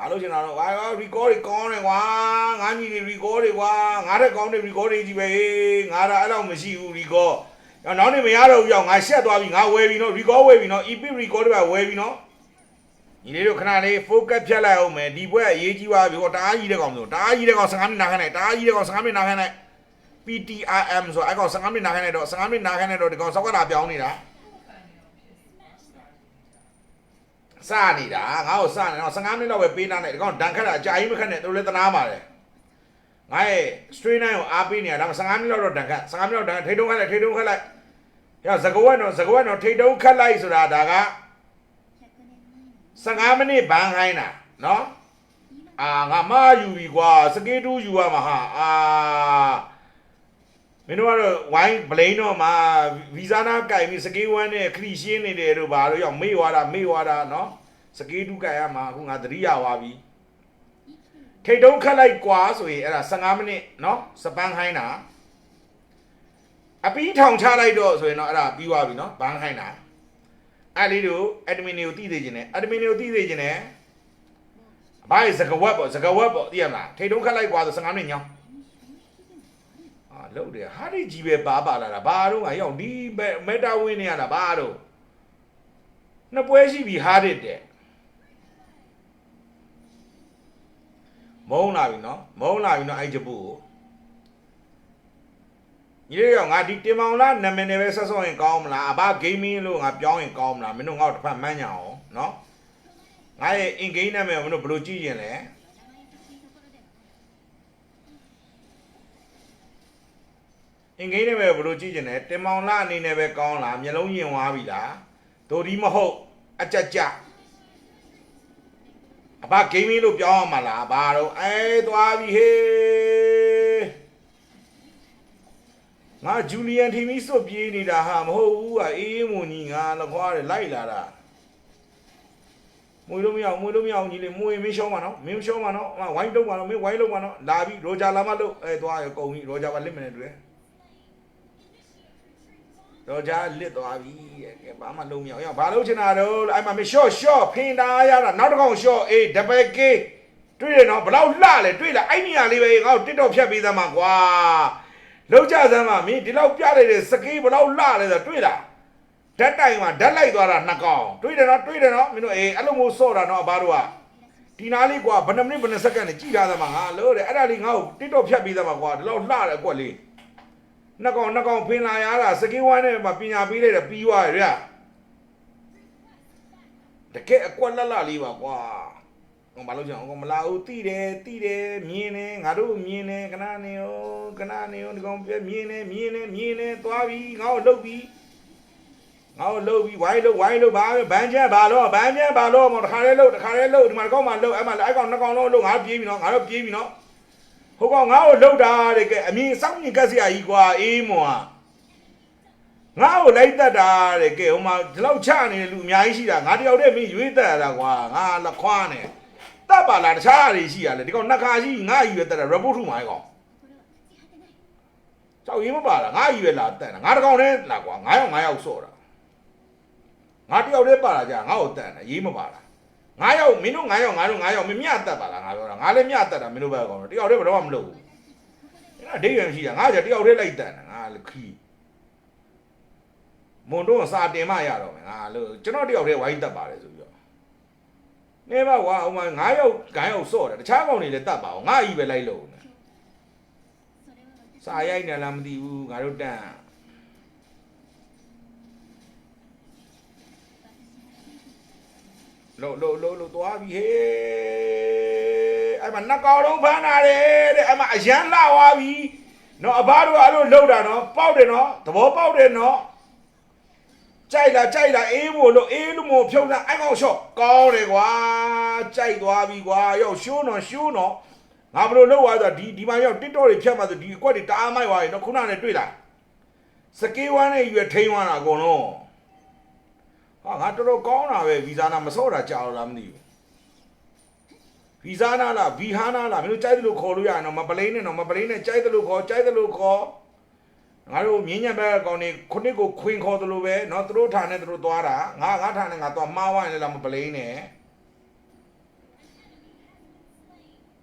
အားလို့ချင်တာတော့ဟာ record တွေကောင်းတယ်ကွာငါညီတွေ record တွေကွာငါတဲ့ကောင်းတဲ့ record တွေကြီးပဲငါဒါအဲ့လောက်မရှိဘူး record နောက်နေ့မရတော့ဘူးရောက်ငါရှက်သွားပြီငါဝယ်ပြီနော် record ဝယ်ပြီနော် EP record တွေပါဝယ်ပြီနော်ညီလေးတို့ခဏလေး focus ဖြတ်လိုက်အောင်မယ်ဒီဘွဲအရေးကြီးသွားပြီဟောတအားကြီးတဲ့ကောင်ဆိုတအားကြီးတဲ့ကောင်15မိနစ်နာခနဲ့တအားကြီးတဲ့ကောင်15မိနစ်နာခနဲ့ PTRM ဆိုအဲ့ကောင်15မိနစ်နာခနဲ့တော့15မိနစ်နာခနဲ့တော့ဒီကောင်စောက်ကတာပြောင်းနေတာ စနေတာငါ့ကိုစနေတော့15မိနစ်တော့ပဲပေးထားတယ်ဒီကောင်ဒန်ခတ်တာအကြာကြီးမခက်နဲ့တို့လည်းတနာပါတယ်ငါရဲ့ straight line ကိုအားပေးနေတာဒါမှ15မိနစ်တော့ဒန်ခတ်15မိနစ်တော့ဒန်ခတ်ထိတ်တုံးခတ်လိုက်ထိတ်တုံးခတ်လိုက်ရဇကဝက်တော့ဇကဝက်တော့ထိတ်တုံးခတ်လိုက်ဆိုတာဒါက15မိနစ်ဘန်းခိုင်းတာနော်အာငါမယူပြီကွာစကေးတူးယူရမှာဟာအာ မင်းတို့ကတော့ဝိုင်းဘလိန်တော့မှာဗီဇာနာကြိုင်ပြီးစကေးဝမ်းနဲ့ခရီရှင်းနေတယ်တို့ဘာလို့ရောက်မေ့သွားတာမေ့သွားတာနော်စကေးတူးကြိုင်ရမှာအခုငါသတိရသွားပြီထိတ်တုံးခတ်လိုက်ကွာဆိုရင်အဲ့ဒါ15မိနစ်နော်စပန်းခိုင်းတာအပီးထောင်ချလိုက်တော့ဆိုရင်တော့အဲ့ဒါပြီးသွားပြီနော်ဘန်းခိုင်းတာအဲ့လေးတို့ admin တွေကိုတည်သေးခြင်းနဲ့ admin တွေကိုတည်သေးခြင်းနဲ့ဘာလဲစကဝက်ပေါ့စကဝက်ပေါ့သိရမလားထိတ်တုံးခတ်လိုက်ကွာဆို15မိနစ်ညောင်း အာလို့တယ်ဟာဒီကြီးပဲပါပါလာတာဘာတော့ငါရောက်ဒီမက်တာဝင်းနေရတာဘာတော့နှစ်ပွဲရှိပြီဟာဒစ်တဲ့မုံလာပြီနော်မုံလာပြီနော်အဲ့ချပူကိုညီလေးရောငါဒီတင်မောင်လားနာမည်နဲ့ပဲဆက်ဆော့ရင်ကောင်းမလားအဘဂိမ်းမင်းလို့ငါပြောင်းရင်ကောင်းမလားမင်းတို့ငါ့ကိုတစ်ဖက်မှန်းညာအောင်နော်ငါရဲ့ in game နာမည်ကိုမင်းတို့ဘယ်လိုကြည့်ရင်လဲ အင်္ဂိမ်းနဲ့ပဲဘလို့ကြည့်ကျင်တယ်တင်မောင်လာအနေနဲ့ပဲကောင်းလားမျက်လုံးယင်သွားပြီလားဒိုဒီမဟုတ်အကြက်ကြအဘဂိမ်းမင်းလို့ပြောင်းအောင်မလားဘာတော့အဲသွားပြီဟေးငါဂျူလီယန်ထီမီစွတ်ပြေးနေတာဟာမဟုတ်ဘူးอ่ะအေးအေးမွန်ကြီးငါလခွားတယ်လိုက်လာတာမွေလို့မရအောင်မွေလို့မရအောင်ကြီးလေမွေမင်းရှောင်းပါနော်မင်းရှောင်းပါနော်ဝိုင်းတုံးပါနော်မင်းဝိုင်းလုံးပါနော်လာပြီရိုဂျာလာမလို့အဲသွားရကုန်ပြီရိုဂျာကလစ်မနေတူတယ် တော့ဂျာလစ်သွားပြီတဲ့ကဲဘာမှလုံးမရအောင်ဘာလို့ချင်တာတော့အဲ့မှာမရှော့ရှော့ဖင်တာရတာနောက်တစ်ကောင်ရှော့အေးဒဘယ်ကေးတွေ့တယ်နော်ဘလောက်လှလဲတွေ့လားအဲ့နေရာလေးပဲငါ့ကိုတစ်တော့ဖြတ်ပေးသမှာကွာလောက်ကြစမ်းပါမင်းဒီလောက်ပြလိုက်တဲ့စကေးဘလောက်လှလဲဆိုတွေ့လားဓာတ်တိုင်မှာဓာတ်လိုက်သွားတာနှစ်ကောင်တွေ့တယ်နော်တွေ့တယ်နော်မင်းတို့အေးအဲ့လိုမျိုးစော့တာနော်ဘာတို့ကဒီနာလေးကွာဘယ်နှမိနစ်ဘယ်နှစက္ကန့်နဲ့ကြည်ထားသမှာငါလို့တဲ့အဲ့ဒါလေးငါ့ကိုတစ်တော့ဖြတ်ပေးသမှာကွာဒီလောက်လှတယ်ကွက်လေး နှစ်ကောင်နှစ်ကောင်ဖင်လာရတာစကီးဝိုင်းနဲ့မှာပညာပေးလိုက်တာပြီးသွားရယ်တကယ်အကွက်လက်လာလေးပါကွာဟိုမလို့ကြောင်ဟိုမလာဘူးတိတယ်တိတယ်မြင်တယ်ငါတို့မြင်တယ်ခဏနေရောခဏနေရောဒီကောင်ပြမြင်တယ်မြင်တယ်မြင်တယ်သွားပြီငါ့ကိုလှုပ်ပြီငါ့ကိုလှုပ်ပြီဝိုင်းလှုပ်ဝိုင်းလှုပ်ပါဘန်းချက်ပါလို့ဘန်းချက်ပါလို့မတခါလေးလှုပ်တခါလေးလှုပ်ဒီမှာကောင်မှလှုပ်အဲ့မှာအဲ့ကောင်နှစ်ကောင်လုံးလှုပ်ငါပြေးပြီနော်ငါတို့ပြေးပြီနော် ဟိုကောင်ငါ့ကိုလှုပ်တာတဲ့ကဲအမြင်စောင့်မြင်ကက်စရာကြီးကွာအေးမွာငါ့ကိုလိုက်တတ်တာတဲ့ကဲဟိုမှာဒီလောက်ချနေတဲ့လူအများကြီးရှိတာငါတယောက်တည်းမင်းရွေးတတ်ရတာကွာငါလက်ခွားနေတတ်ပါလားတခြားအရာရှိရလေဒီကောင်နှစ်ခါရှိငါရွေးတတ်တာ report ထုမှာကောင်ကြောက်ရင်မပါလားငါရွေးလာတတ်တာငါတကောင်တည်းလာကွာငါရောက်ငါရောက်ဆော့တာငါတယောက်တည်းပါလာကြငါ့ကိုတတ်တာရေးမပါလား ငါရောက်မင်းတို့ငါရောက်ငါတို့ငါရောက်မင်းမြတ်တတ်ပါလားငါပြောတာငါလည်းမြတ်တတ်တာမင်းတို့ဘက်ကောင်တယောက်တည်းဘယ်တော့မှမလုပ်ဘူးအဲ့ဒါအဓိပ္ပာယ်မရှိတာငါကြတယောက်တည်းလိုက်တန်တာငါလခီမွန်တော့စာတင်မရတော့မယ်ငါလို့ကျွန်တော်တယောက်တည်းဝိုင်းတက်ပါတယ်ဆိုပြီးတော့နေပါကွာဟိုမှာငါရောက်ဂိုင်းရောက်စော့တယ်တခြားကောင်တွေလည်းတက်ပါအောင်ငါကြီးပဲလိုက်လို့နေစာရိုက်နေလားမသိဘူးငါတို့တန် လို့လို့လို့လို့သွားပြီဟေးအဲ့မှာနှစ်ကောင်လုံးဖမ်းတာတယ်တဲ့အဲ့မှာအရန်လာသွားပြီနော်အဘတို့အဲ့လိုလှုပ်တာနော်ပေါက်တယ်နော်သဘောပေါက်တယ်နော်ကြိုက်လားကြိုက်လားအေးမို့လို့အေးလို့မို့ဖြုတ်လာအဲ့ကောင်ရှော့ကောင်းတယ်ကွာကြိုက်သွားပြီကွာရောက်ရှိုးနော်ရှိုးနော်ငါဘလို့လှုပ်သွားဆိုဒီဒီမှာရောက် TikTok တွေဖြတ်မှဆိုဒီအကွက်တွေတအားမိုက်သွားပြီနော်ခုနကလည်းတွေ့လားစကေးဝမ်းနဲ့ရွယ်ထိန်သွားတာအကုန်လုံး ဟာငါတော်တော်ကောင်းတာပဲဗီဇာနာမစော့တာကြာတော့လားမသိဘူးဗီဇာနာလားဗီဟာနာလားမင်းတို့ကြိုက်တယ်လို့ခေါ်လို့ရရင်တော့မပလိန်နဲ့တော့မပလိန်နဲ့ကြိုက်တယ်လို့ခေါ်ကြိုက်တယ်လို့ခေါ်ငါတို့မြင်းညံဘက်ကောင်နေခုနှစ်ကိုခွင်ခေါ်တယ်လို့ပဲเนาะသူတို့ထားနဲ့သူတို့သွားတာငါငါထားနဲ့ငါသွားမှားဝိုင်းလဲလားမပလိန်နဲ့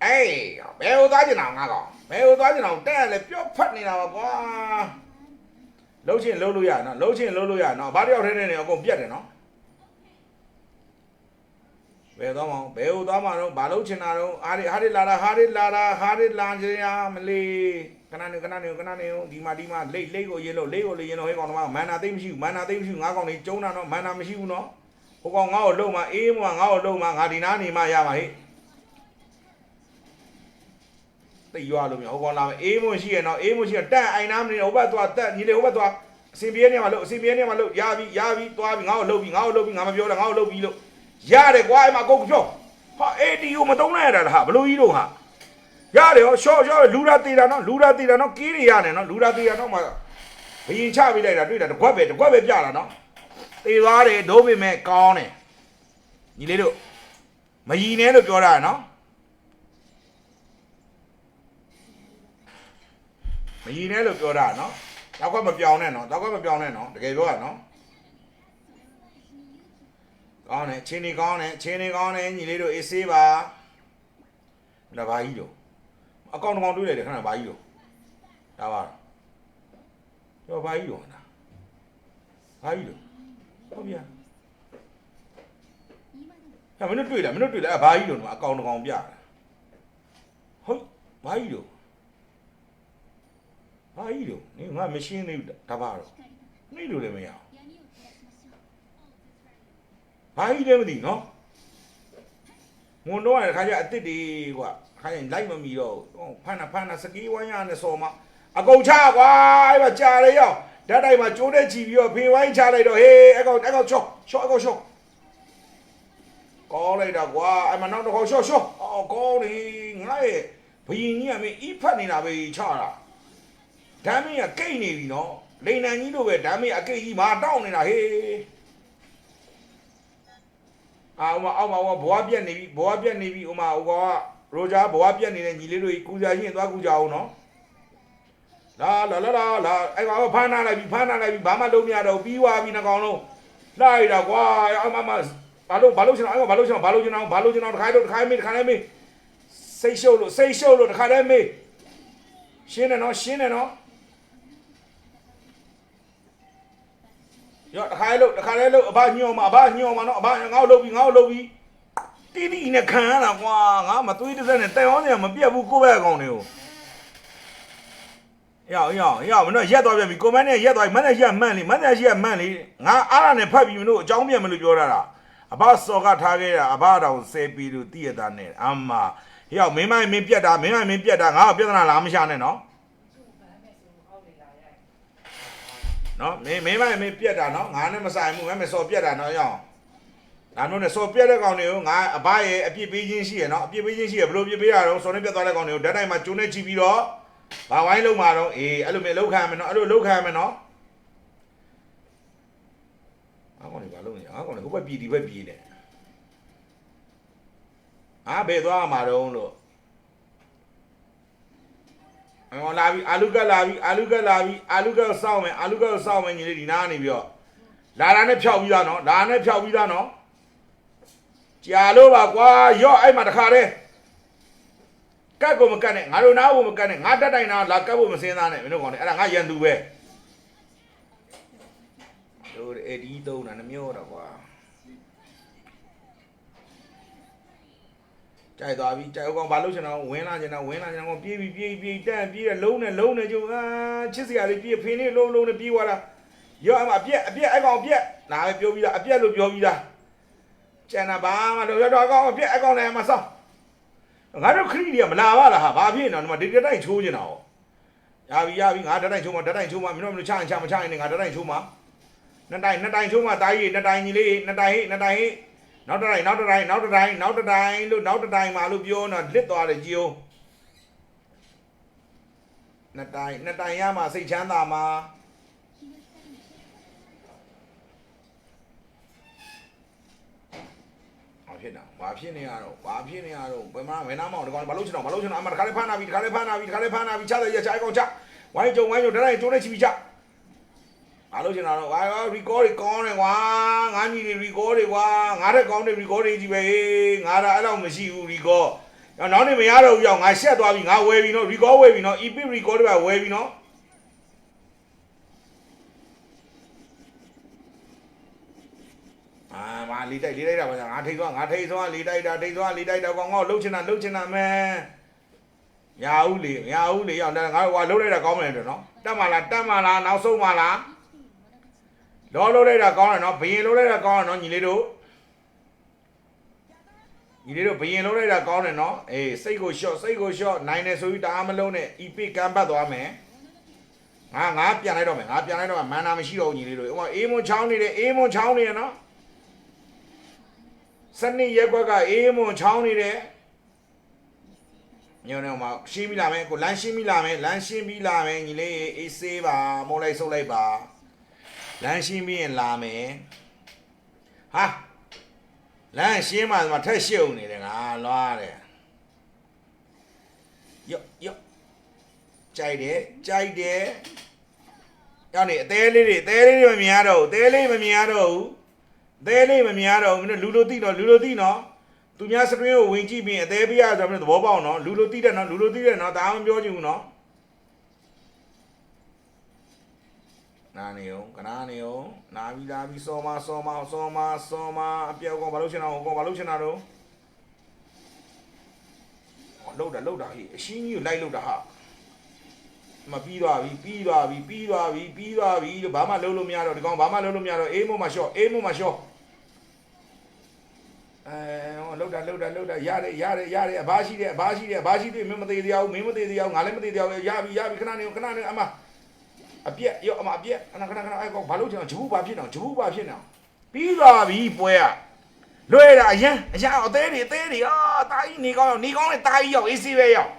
အေးဘယ်ဟိုသွားကျင်အောင်ငါကောင်ဘယ်ဟိုသွားကျင်အောင်တက်ရလဲပြော့ဖတ်နေတာပါကွာလှုပ်ချင်းလှုပ်လို့ရနော်လှုပ်ချင်းလှုပ်လို့ရနော်ဘာတယောက်ထဲနဲ့နေအကုန်ပြတ်တယ်နော်ဘ ယ်သွားမအောင်ဘယ်ဟိုသွားမှာတော့ဘာလှုပ်ချင်တာတော့ဟာဒီဟာဒီလာတာဟာဒီလာတာဟာဒီလာချင်ရမလေးခဏနေခဏနေခဏနေဒီမှာဒီမှာလိတ်လိတ်ကိုရင်လို့လိတ်ကိုလေရင်လို့ဟဲ့ကောင်တော့မန်နာသိမ့်မရှိဘူးမန်နာသိမ့်မရှိဘူးငါကောင်လေးကျုံတာတော့မန်နာမရှိဘူးနော်ဟိုကောင်ငါ့ကိုလှုပ်မှာအေးမငါ့ကိုလှုပ်မှာငါဒီနားနေမှရပါဟဲ့တိတ်ရွာလို့မြောဟိုကောင်လာမယ်အေးမွန်ရှိရနော်အေးမွန်ရှိရတက်အိုင်နာမနေဟိုဘက်သွားတက်ညီလေးဟိုဘက်သွားအစင်ပြေးနေမှာလို့အစင်ပြေးနေမှာလို့ရပြီရပြီသွားပြီငါ့ကိုလှုပ်ပြီငါ့ကိုလှုပ်ပြီငါမပြောတာငါ့ကိုလှုပ်ပြီလို့ ရတယ်ကွာအဲ့မှာကိုပြောဟာအေးဒီကိုမတုံးလိုက်ရတာဟာဘလို့ကြီးတော့ဟာရတယ်ဟောရှော့ရှော့လူရာတီတာနော်လူရာတီတာနော်ကီးနေရတယ်နော်လူရာတီတာနော်မှာဘယင်ချပေးလိုက်တာတွေ့တာတကွက်ပဲတကွက်ပဲပြတာနော်တေသွားတယ်ဒိုးပေမဲ့ကောင်းတယ်ညီလေးတို့မယီနဲ့လို့ပြောတာနော်မရည်နဲ့လို့ပြောတာနော်တောက်ကမပြောင်းနဲ့နော်တောက်ကမပြောင်းနဲ့နော်တကယ်ပြောတာနော် ကောင်းတယ်ချင်းနေကောင်းတယ်ချင်းနေကောင်းတယ်ညီလေးတို့အေးဆေးပါဒါဘာကြီးတို့အကောင်တကောင်တွေးလိုက်တယ်ခဏဘာကြီးတို့ဒါပါတော့ဘာကြီးတို့နာဘာကြီးတို့ဟုတ်ဗျာဟဲ့မင်းတို့တွေ့လားမင်းတို့တွေ့လားဘာကြီးတို့နော်အကောင်တကောင်ပြတာဟုတ်ဘာကြီးတို့ဘာကြီးတို့နေငါမရှင်းသေးဘူးတပါတော့နေလို့လည်းမရအောင် ဘာကြီးလည်းမသိနော်မွန်တော့ရခါကျအစ်စ်တွေကွာခါကျလိုက်မမီတော့ဘူးဖန်နာဖန်နာစကီးဝိုင်းရနဲ့စော်မအကုန်ချကွာအဲ့မှာကြာလေရောက်ဓာတ်တိုင်းမှာကျိုးတဲ့ချီပြီးတော့ဖေဝိုင်းချလိုက်တော့ဟေးအကောင်အကောင်ချော့ချော့အကောင်ချော့ကောင်းလိုက်တာကွာအဲ့မှာနောက်တစ်ခေါက်ချော့ချော့အော်ကောင်းနေငါရဲ့ဘယင်ကြီးကမင်းအီးဖတ်နေတာပဲချတာဓာမင်းကကိတ်နေပြီနော်လိန်နန်ကြီးတို့ပဲဓာမင်းအကိတ်ကြီးမာတောင်းနေတာဟေး အာဥမအောက်မှာဘွားပြက်နေပြီဘွားပြက်နေပြီဥမဟိုကောင်ကရိုဂျာဘွားပြက်နေတဲ့ညီလေးတို့ကြီးကူစားချင်းသွားကူကြအောင်နော်လာလာလာလာလာအဲ့ကောင်ကဖမ်းနာလိုက်ပြီဖမ်းနာလိုက်ပြီဘာမှလုံးမရတော့ပြီးသွားပြီနှကောင်လုံးလိုက်တာကွာအမမဘာလို့ဘာလို့ရှင်အောင်ဘာလို့ရှင်ဘာလို့ရှင်အောင်ဘာလို့ရှင်အောင်တခါတော့တခါမေးတခါလည်းမေးစိတ်ရှုပ်လို့စိတ်ရှုပ်လို့တခါလည်းမေးရှင်းတယ်နော်ရှင်းတယ်နော် ရောတခါလေးလို့တခါလေးလို့အဘညှော်မှာအဘညှော်မှာနော်အဘငါ့ကိုလုပ်ပြီးငါ့ကိုလုပ်ပြီးတီးတီးနဲ့ခံရတာကွာငါမသွေးတစ်စက်နဲ့တိုင်အောင်နေမပြတ်ဘူးကိုယ့်ဘက်အကောင်တွေကိုရောက်ရောက်ရောက်မင်းတို့ရက်သွားပြန်ပြီကိုမန်းနဲ့ရက်သွားပြီမန်းနဲ့ရက်မှန်လေမန်းနဲ့ရက်မှန်လေငါအားရနဲ့ဖတ်ပြီးမင်းတို့အကြောင်းပြန်မလို့ပြောတာလားအဘစော်ကထားခဲ့တာအဘတော်ဆဲပြီးလို့တည့်ရတာနဲ့အမရောက်မင်းမမင်းပြတ်တာမင်းမမင်းပြတ်တာငါ့ကိုပြဿနာလားမရှာနဲ့နော် နော်မင်းမင်းမမင်းပြက်တာနော်ငါနဲ့မဆိုင်ဘူးငါမစော်ပြက်တာနော်ရောငါတို့နဲ့စော်ပြက်တဲ့ကောင်တွေကိုငါအဘရဲ့အပြစ်ပေးခြင်းရှိရနော်အပြစ်ပေးခြင်းရှိရဘယ်လိုပြစ်ပေးရတော့စော်နေပြက်သွားတဲ့ကောင်တွေကိုဓာတ်တိုင်းမှာကျုံနေချပြီးတော့ဘာဝိုင်းလုံးမှာတော့အေးအဲ့လိုမျိုးလောက်ခံရမယ်နော်အဲ့လိုလောက်ခံရမယ်နော်အားကောင်တွေဘာလုပ်နေအားကောင်တွေဟိုဘက်ပြည်ဒီဘက်ပြည်နေအားဘယ်သွားမှာတော့လို့ အော်လာပြီအာလူကလာပြီအာလူကလာပြီအာလူကစောင့်မယ်အာလူကစောင့်မယ်ညီလေးဒီနားနေပြီးတော့လာတာနဲ့ဖြောက်ပြီးသားနော်လာနဲ့ဖြောက်ပြီးသားနော်ကြာလို့ပါကွာရော့အဲ့မှာတခါတည်းကတ်ကိုမကတ်နဲ့ငါတို့နားကိုမကတ်နဲ့ငါတက်တိုင်နာလာကတ်ဖို့မစင်းသားနဲ့မင်းတို့ကောင်နဲ့အဲ့ဒါငါရန်သူပဲတို့အဲ့ဒီသုံးတာနှမျိုးတော့ကွာ ကြိုက်သွားပြီကြိုက်အောင်ဘာလို့ချင်တော့ဝင်းလာချင်တော့ဝင်းလာချင်တော့ပြေးပြီးပြေးပြေးတက်ပြေးတယ်လုံးနဲ့လုံးနဲ့ကျုံအာချစ်စရာလေးပြေးဖင်းလေးလုံးလုံးနဲ့ပြေးသွားတာရောအမအပြက်အပြက်အကောင်အပြက်နားပဲပြောပြီးသားအပြက်လို့ပြောပြီးသားကျန်တာဘာမှတော့ရတော့အကောင်အပြက်အကောင်လည်းမဆောင်းငါတို့ခရီးတွေကမလာပါလားဟာဘာဖြစ်နေတော့ဒီမှာဒီတတိုင်းချိုးနေတာဟောရပြီရပြီငါတတိုင်းချိုးမှာတတိုင်းချိုးမှာမင်းတို့မလို့ချရင်ချမချရင်ငါတတိုင်းချိုးမှာနှစ်တိုင်းနှစ်တိုင်းချိုးမှာတားကြီးနှစ်တိုင်းကြီးလေးနှစ်တိုင်းဟိနှစ်တိုင်းဟိ နောက်တစ်တိုင်းနောက်တစ်တိုင်းနောက်တစ်တိုင်းနောက်တစ်တိုင်းလို့နောက်တစ်တိုင်းမှာလို့ပြောတော့လစ်သွားတယ်ကြည်အောင်နှစ်တိုင်းနှစ်တိုင်းရမှာစိတ်ချမ်းသာမှာဘာဖြစ်နေတာဘာဖြစ်နေရတော့ဘာဖြစ်နေရတော့ဘယ်မှာဘယ်နာမောင်ဒီကောင်ဘာလို့ချင်တော့ဘာလို့ချင်တော့အမတခါလေးဖမ်းနာပြီတခါလေးဖမ်းနာပြီတခါလေးဖမ်းနာပြီချတဲ့ရချအကောင်ချဝိုင်းကြုံဝိုင်းကြုံတတိုင်းကျိုးနေချီပြီချ ဘာလို့ချင်တာတော့ဝိုင်း record တွေကောင်းတယ်ကွာငါညီတွေ record တွေကွာငါတဲ့ကောင်းတဲ့ record တွေကြီးပဲငါဒါအဲ့လောက်မရှိဘူး record ရောနောက်နေမရတော့ဘူးရောငါရှက်သွားပြီငါဝယ်ပြီနော် record ဝယ်ပြီနော် epic record တွေပါဝယ်ပြီနော်အာမလေးတိုက်လေးတိုက်တာပါငါထိတ်သွားငါထိတ်သွားလေးတိုက်တာထိတ်သွားလေးတိုက်တာကောင်ငါလှုပ်ချင်တာလှုပ်ချင်တာမဲရအောင်လေရအောင်လေရောက်တယ်ငါဟိုလှုပ်လိုက်တာကောင်းမယ်တယ်နော်တက်မလားတက်မလားနောက်ဆုံးမလား လောလှုပ်လိုက်တာကောင်းတယ်နော်ဘယင်လှုပ်လိုက်တာကောင်းတယ်နော်ညီလေးတို့ညီလေးတို့ဘယင်လုံးလိုက်တာကောင်းတယ်နော်အေးစိတ်ကိုရှော့စိတ်ကိုရှော့နိုင်တယ်ဆိုပြီးတအားမလုံးနဲ့ epic ကမ်းပတ်သွားမယ်ငါငါပြန်လိုက်တော့မယ်ငါပြန်လိုက်တော့မှမန်နာမရှိတော့ဘူးညီလေးတို့ဥပမာအေးမွန်ချောင်းနေတယ်အေးမွန်ချောင်းနေရနော်စနစ်ရက်ကွက်ကအေးမွန်ချောင်းနေတယ်ညောင်းနေမှာရှင်းပြီးလာမယ်ကိုလမ်းရှင်းပြီးလာမယ်လမ်းရှင်းပြီးလာမယ်ညီလေးအေးဆေးပါမိုးလိုက်ဆုပ်လိုက်ပါ လမ်းရှင်းပြီးရင်လာမယ်ဟာလမ်းရှင်းမှဒီမှာထက်ရှုံနေတယ်ငါလွားတယ်ယော့ယော့ကြိုက်တယ်ကြိုက်တယ်ရောက်နေအသေးလေးတွေအသေးလေးတွေမမြင်ရတော့ဘူးအသေးလေးမမြင်ရတော့ဘူးအသေးလေးမမြင်ရတော့ဘူးမင်းတို့လူလိုတိတော့လူလိုတိနော်သူများစတွင်းကိုဝင်ကြည့်ပြီးအသေးပြရဆိုတော့မင်းတို့သဘောပေါက်နော်လူလိုတိတယ်နော်လူလိုတိတယ်နော်ဒါမှမပြောချင်ဘူးနော် နာနေအောင်ကနာနေအောင်နာပြီးလာပြီးစောမစောမစောမစောမအပြောက်ကောင်ဘာလို့ချင်တာကောင်ဘာလို့ချင်တာတော့လှုပ်တာလှုပ်တာဟေးအရှင်းကြီးကိုလိုက်လှုပ်တာဟာမပြီးသွားပြီပြီးသွားပြီပြီးသွားပြီပြီးသွားပြီဘာမှလှုပ်လို့မရတော့ဒီကောင်ဘာမှလှုပ်လို့မရတော့အေးမို့မလျှော့အေးမို့မလျှော့အဲလှုပ်တာလှုပ်တာလှုပ်တာရတယ်ရတယ်ရတယ်အဘရှိတယ်အဘရှိတယ်အဘရှိတယ်မင်းမသေးသေးအောင်မင်းမသေးသေးအောင်ငါလည်းမသေးသေးအောင်ရပြီရပြီခဏနေခဏနေအမ အပြက်ရောအမအပြက်ခဏခဏခဏအဲ့ကောင်ဘာလို့ချင်အောင်ဂျဘူးဘာဖြစ်နေအောင်ဂျဘူးဘာဖြစ်နေအောင်ပြီးသွားပြီပွဲကလွဲတာအရန်အရန်အသေးတွေအသေးတွေအာတာကြီးနေကောင်းရောက်နေကောင်းနဲ့တာကြီးရောက်အေးစီးပဲရောက်